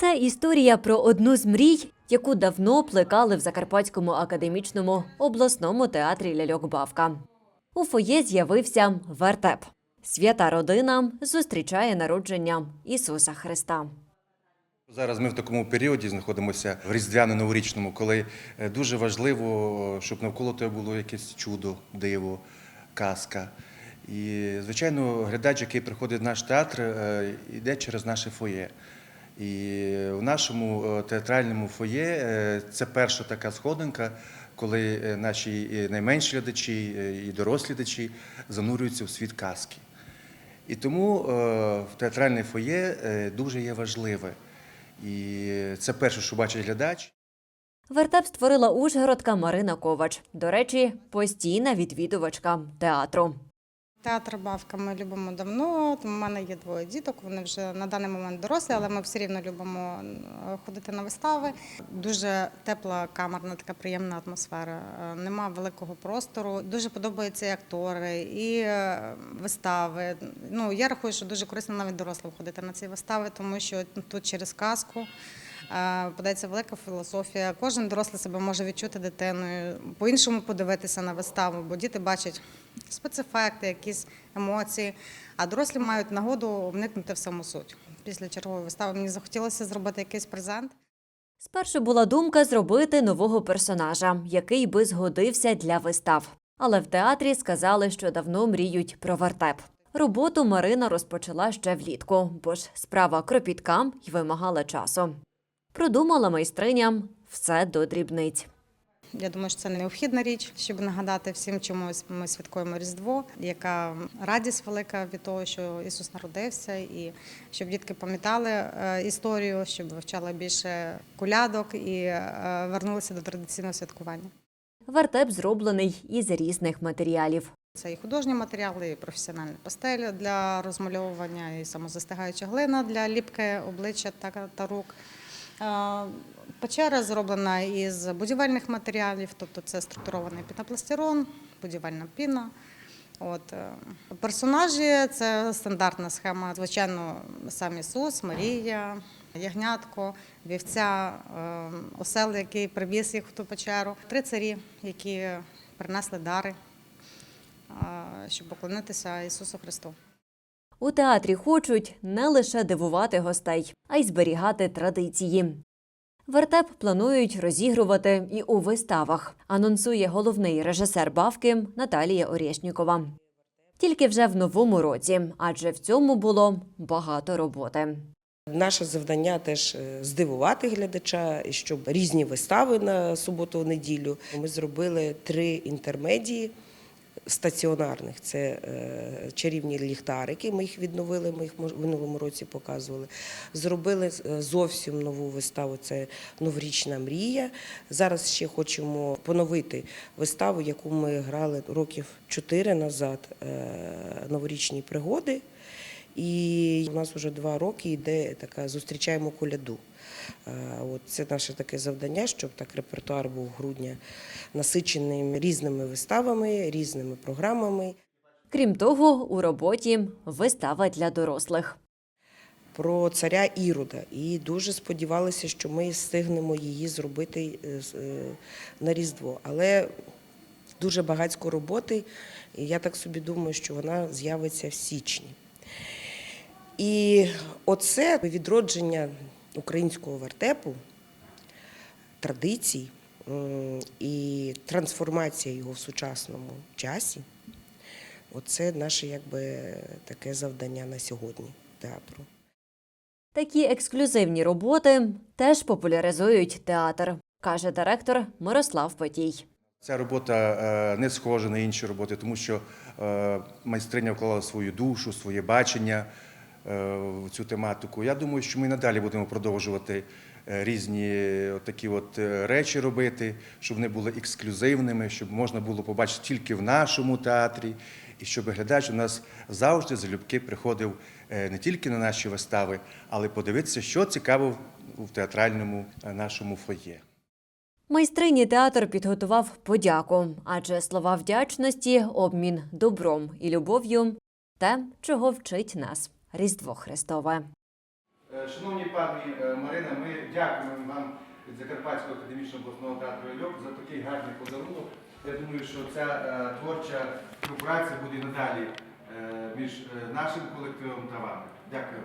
Це історія про одну з мрій, яку давно плекали в Закарпатському академічному обласному театрі ляльок Бавка. У фоє з'явився вертеп. Свята родина зустрічає народження Ісуса Христа. Зараз ми в такому періоді знаходимося в різдвяно-новорічному, коли е, дуже важливо, щоб навколо тебе було якесь чудо, диво, казка. І, звичайно, глядач, який приходить в наш театр, е, йде через наше фоє. І в нашому е, театральному фоє е, це перша така сходинка, коли е, наші найменші глядачі і дорослі глядачі занурюються в світ казки. І тому театральне фоє дуже є важливе. І це перше, що бачить глядач. Вертеп створила Ужгородка Марина Ковач. До речі, постійна відвідувачка театру. Театр Бавка ми любимо давно. У мене є двоє діток. Вони вже на даний момент дорослі, але ми все рівно любимо е, ходити на вистави. Дуже тепла, камерна, така приємна атмосфера. Е, Нема великого простору. Дуже подобаються і актори, і е, вистави. Ну я рахую, що дуже корисно навіть дорослим ходити на ці вистави, тому що тут через казку. Подається велика філософія. Кожен дорослий себе може відчути дитиною, по-іншому подивитися на виставу, бо діти бачать спецефекти, якісь емоції, а дорослі мають нагоду вникнути в саму суть. Після чергової вистави мені захотілося зробити якийсь презент. Спершу була думка зробити нового персонажа, який би згодився для вистав. Але в театрі сказали, що давно мріють про вертеп. Роботу Марина розпочала ще влітку, бо ж справа кропітка й вимагала часу. Продумала майстриням все до дрібниць. Я думаю, що це необхідна річ, щоб нагадати всім, чому ми святкуємо Різдво, яка радість велика від того, що Ісус народився, і щоб дітки пам'ятали е, історію, щоб вивчали більше колядок і е, вернулися до традиційного святкування. Вертеп зроблений із різних матеріалів. Це і художні матеріали, і професіональна пастель для розмальовування, і самозастигаюча глина для ліпки обличчя та рук. Печера зроблена із будівельних матеріалів, тобто це структурований пінопластирон, будівельна піна. От, е, персонажі це стандартна схема. Звичайно, сам Ісус, Марія, Ягнятко, вівця, е, осел, який привіз їх в ту печеру, три царі, які принесли дари щоб поклонитися Ісусу Христу. У театрі хочуть не лише дивувати гостей, а й зберігати традиції. Вертеп планують розігрувати і у виставах, анонсує головний режисер бавки Наталія Орєшнікова. Тільки вже в новому році, адже в цьому було багато роботи. Наше завдання теж е, здивувати глядача, щоб різні вистави на суботу-неділю. Ми зробили три інтермедії стаціонарних. Це е, чарівні ліхтарики. Ми їх відновили. Ми їх в минулому році показували. Зробили е, зовсім нову виставу. Це новорічна мрія. Зараз ще хочемо поновити виставу, яку ми грали років чотири назад. е, Новорічні пригоди. І у нас вже два роки йде така зустрічаємо коляду. Е, От це наше таке завдання, щоб так репертуар був грудня насичений різними виставами, різними програмами. Крім того, у роботі вистава для дорослих. Про царя Ірода. І дуже сподівалися, що ми встигнемо її зробити е, е, на Різдво. Але дуже багатько роботи, і я так собі думаю, що вона з'явиться в січні. І оце відродження українського вертепу, традицій і трансформація його в сучасному часі. Оце наше якби таке завдання на сьогодні театру. Такі ексклюзивні роботи теж популяризують театр, каже директор Мирослав Петій. Ця робота е, не схожа на інші роботи, тому що е, майстриня вклала свою душу, своє бачення цю тематику. Я думаю, що ми надалі будемо продовжувати е, різні такі от е, речі робити, щоб вони були ексклюзивними, щоб можна було побачити тільки в нашому театрі, і щоб глядач у нас завжди залюбки приходив е, не тільки на наші вистави, але подивитися, що цікаво в театральному е, нашому фоє. Майстрині театр підготував подяку, адже слова вдячності, обмін добром і любов'ю те, чого вчить нас Різдво Христове. Е, Шановні пані е, Марина, ми дякуємо вам від Закарпатського академічного обласного театру «Ельок» за такий гарний подарунок. Я думаю, що ця е, творча співпраця буде надалі між нашим колективом та вами. Дякую.